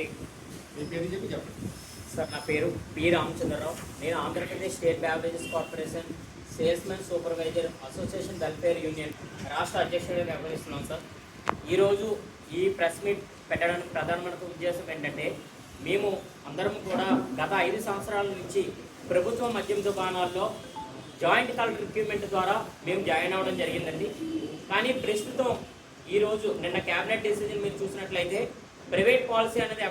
మరి మీ పేరు చెప్పి చెప్పండి. సార్ నా పేరు పి రామచంద్రరావు. నేను Andhra Pradesh state beverages corporation salesmen supervisor association welfare union రాష్ట్ర అధ్యక్షుడిగా వ్యవహరిస్తున్నాం సార్. ఈరోజు ఈ ప్రెస్ మీట్ పెట్టడానికి ప్రధానమైన ఉద్దేశం ఏంటంటే మేము అందరం కూడా గత ఐదు సంవత్సరాల నుంచి ప్రభుత్వ మద్యం దుకాణాల్లో జాయింట్ కాల్ రిక్రూట్మెంట్ ద్వారా మేము జాయిన్ అవ్వడం జరిగిందండి. కానీ ప్రస్తుతం ఈరోజు నిన్న క్యాబినెట్ డిసిజన్ మీరు చూసినట్లయితే ప్రైవేట్ పాలసీ అనేది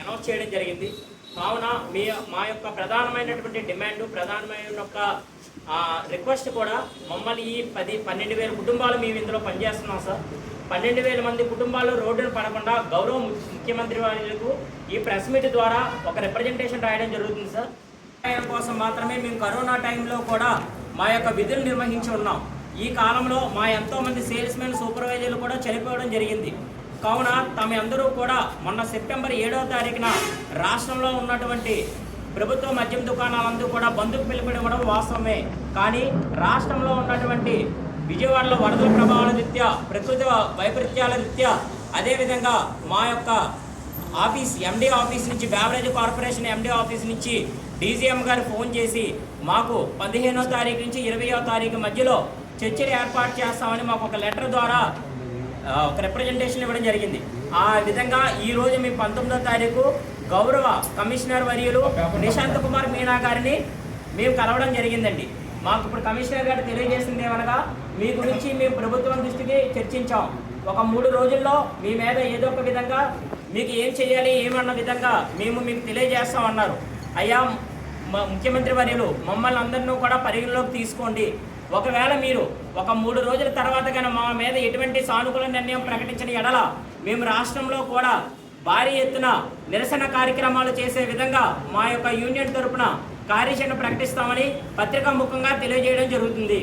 అనౌన్స్ చేయడం జరిగింది. కావున మీ మా యొక్క ప్రధానమైనటువంటి డిమాండ్ ప్రధానమైన యొక్క రిక్వెస్ట్ కూడా మమ్మల్ని ఈ పది పన్నెండు వేల కుటుంబాలు మేము ఇందులో పనిచేస్తున్నాం సార్. పన్నెండు వేల మంది కుటుంబాలు రోడ్డును పడకుండా గౌరవ ముఖ్యమంత్రి వారికి ఈ ప్రెస్ మీట్ ద్వారా ఒక రిప్రజెంటేషన్ రాయడం జరుగుతుంది సార్. సహాయం కోసం మాత్రమే మేము కరోనా టైంలో కూడా మా యొక్క విధులు నిర్వహించి ఉన్నాం. ఈ కాలంలో మా ఎంతోమంది సేల్స్ మెన్ సూపర్వైజర్లు కూడా చనిపోవడం జరిగింది. కావున తమ అందరూ కూడా మొన్న సెప్టెంబర్ ఏడవ తారీఖున రాష్ట్రంలో ఉన్నటువంటి ప్రభుత్వ మద్యం దుకాణాలందరూ కూడా బంధుకు పిలుపునివ్వడం వాస్తవమే. కానీ రాష్ట్రంలో ఉన్నటువంటి విజయవాడలో వరదల ప్రభావాల రీత్యా ప్రకృతి వైపరీత్యాల రీత్యా అదేవిధంగా మా యొక్క ఆఫీస్ ఎండీ ఆఫీస్ నుంచి బ్యావరేజ్ కార్పొరేషన్ ఎండీ ఆఫీస్ నుంచి డీజీఎం గారు ఫోన్ చేసి మాకు పదిహేనో తారీఖు నుంచి ఇరవయో తారీఖు మధ్యలో చర్చలు ఏర్పాటు చేస్తామని మాకు ఒక లెటర్ ద్వారా ఒక రిప్రజెంటేషన్ ఇవ్వడం జరిగింది. ఆ విధంగా ఈ రోజు మీ పంతొమ్మిదో తారీఖు గౌరవ కమిషనర్ వర్యులు నిశాంత్ కుమార్ మీనా గారిని మేము కలవడం జరిగిందండి. మాకు ఇప్పుడు కమిషనర్ గారు తెలియజేసింది ఏమనగా మీ గురించి మేము ప్రభుత్వం దృష్టికి చర్చించాం. ఒక మూడు రోజుల్లో మీ మీద ఏదో ఒక విధంగా మీకు ఏం చేయాలి ఏమన్న విధంగా మేము మీకు తెలియజేస్తామన్నారు అయ్యా ముఖ్యమంత్రి వర్యులు మమ్మల్ని అందరినీ కూడా పరిగణలోకి తీసుకోండి. ఒకవేళ మీరు ఒక మూడు రోజుల తర్వాత కనుక మా మీద ఎటువంటి సానుకూల నిర్ణయం ప్రకటించిన ఎడల మేము రాష్ట్రంలో కూడా భారీ ఎత్తున నిరసన కార్యక్రమాలు చేసే విధంగా మా యొక్క యూనియన్ తరపున కార్యాచరణ ప్రకటిస్తామని పత్రికా ముఖంగా తెలియజేయడం జరుగుతుంది.